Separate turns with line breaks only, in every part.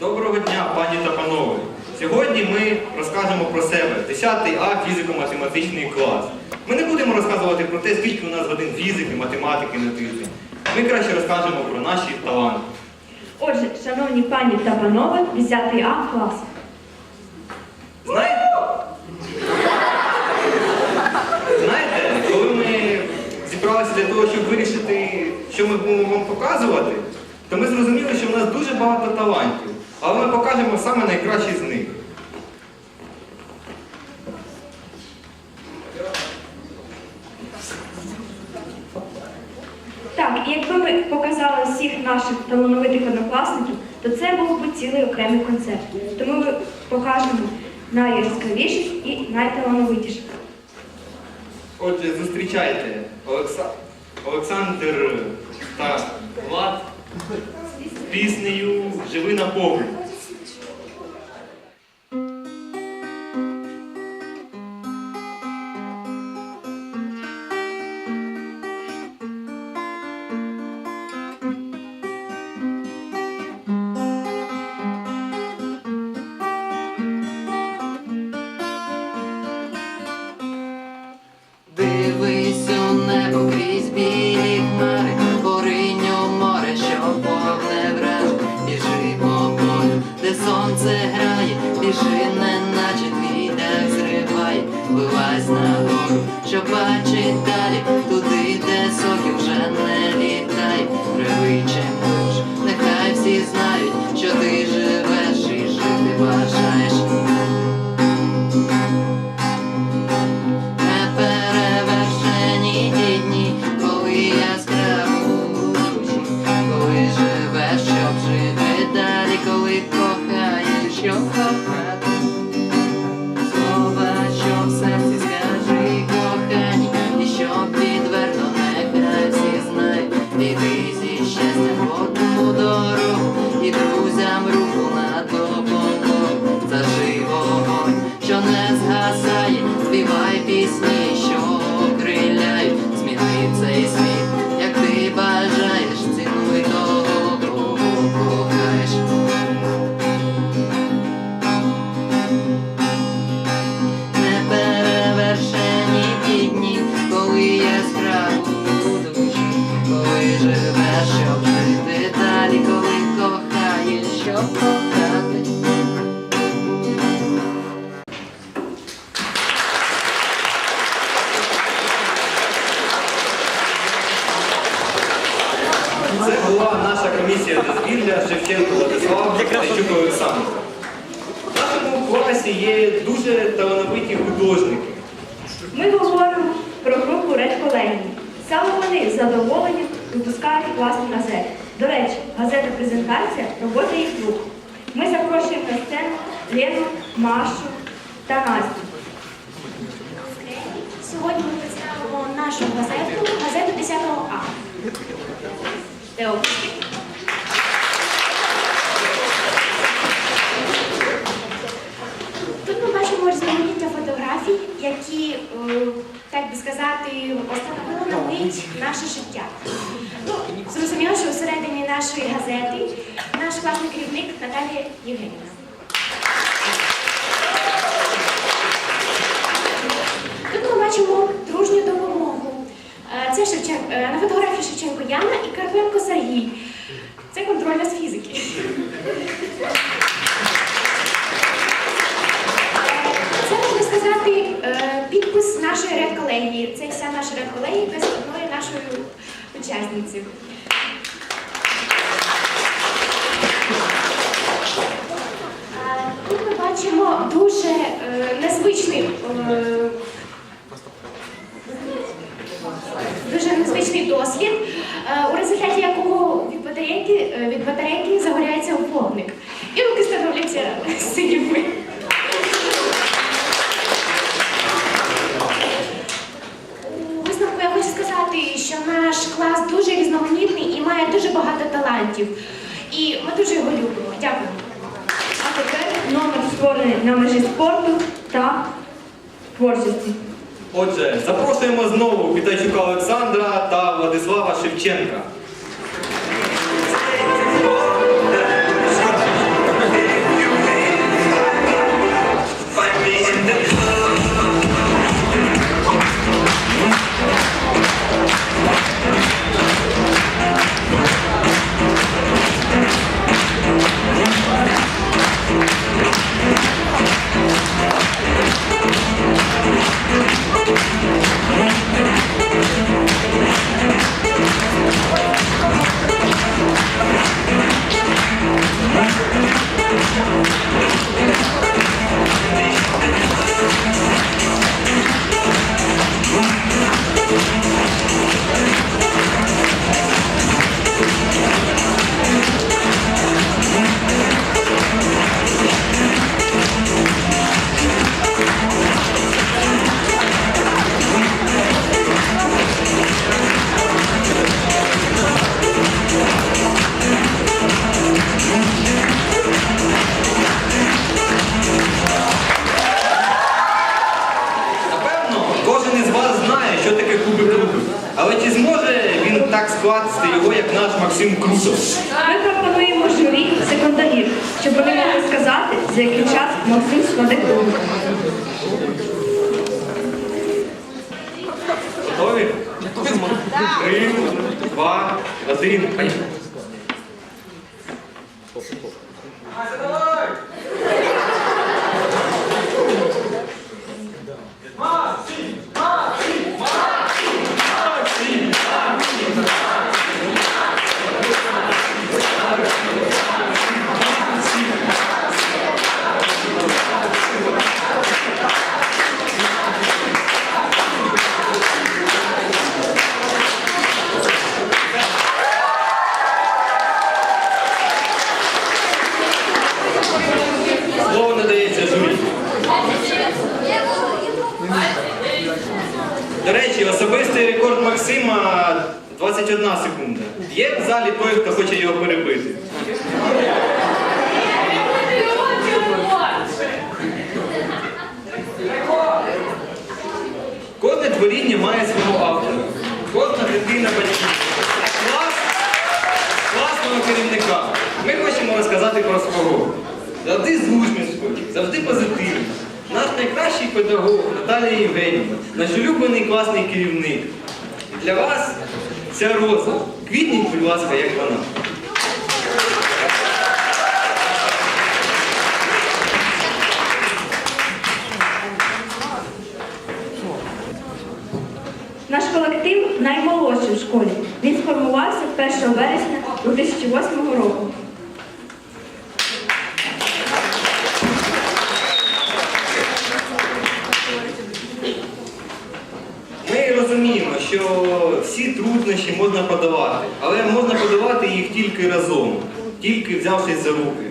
Доброго дня, пані та панове. Сьогодні ми розкажемо про себе, 10 А фізико-математичний клас. Ми не будемо розказувати про те, скільки у нас годин фізики, математики на тиждень. Ми краще розкажемо про наші таланти.
Отже, шановні пані та панове, 10 А клас.
Знаєте? Знаєте, коли ми зібралися для того, щоб вирішити, що ми будемо вам показувати, то ми зрозуміли, що в нас дуже багато талантів. Але ми покажемо саме найкращі з них.
Так, і якби ми показали всіх наших талановитих однокласників, то це був би цілий окремий концерт. Тому ми покажемо найяскравіших і найталановитіших.
Отже, зустрічайте Олекса... Олександр та Влад з піснею Живи на повну. Класі є дуже талановиті художники.
Ми говоримо про групу Colony. Саме вони з задоволенням випускають власні газети. До речі, газета презентація роботи їх рук. Ми запрошуємо на сцену Лену, Машу та Настю.
Сьогодні ми представимо нашу газету, газету 10 А.
Теопські.
Тут ми бачимо різноманіття фотографій, які, е, так би сказати, остановили наше життя. Ну, зрозуміло, що всередині нашої газети наш класний керівник Наталія Євгенівна. Тут ми бачимо дружню допомогу. Е, Це Шевчен... е, на фотографії Шевченко Яна і Карпенко Сергій. Це контрольна з фізики. Це можна сказати е, підпис нашої редколегії. Це вся наша редколегія учасниці. Е, Тут ми бачимо дуже е, незвичний. е, Дуже незвичний дослід, е, у результаті якого від батарейки, від батарейки багато талантів. І ми дуже його любимо. Дякую.
А тепер номер створений на межі спорту та творчості.
Отже, запрошуємо знову Вітайчука Олександра та Владислава Шевченка.
Скласти його як наш Максим Крутов.
Ми пропонуємо журі секундарів, щоб вони могли сказати, за який час Максим складе круг.
Готові? Три, два, один, поїхали. До речі, особистий рекорд Максима 21 секунда. Є в залі той, хто хоче його перебити. Кожне творіння має свого автора. Кожна дитина батьків. Клас класного керівника. Ми хочемо розказати про свого. Завжди з усмішкою, завжди позитивний. Наш найкращий педагог Наталія Євгенівна, наш улюблений класний керівник. Для вас ця роза. Квітніть, будь ласка, як вона.
Наш колектив наймолодший в школі. Він сформувався 1 вересня 2008 року.
Ми розуміємо, що всі труднощі можна подавати, але можна подавати їх тільки разом, тільки взявшись за руки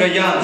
обов'язки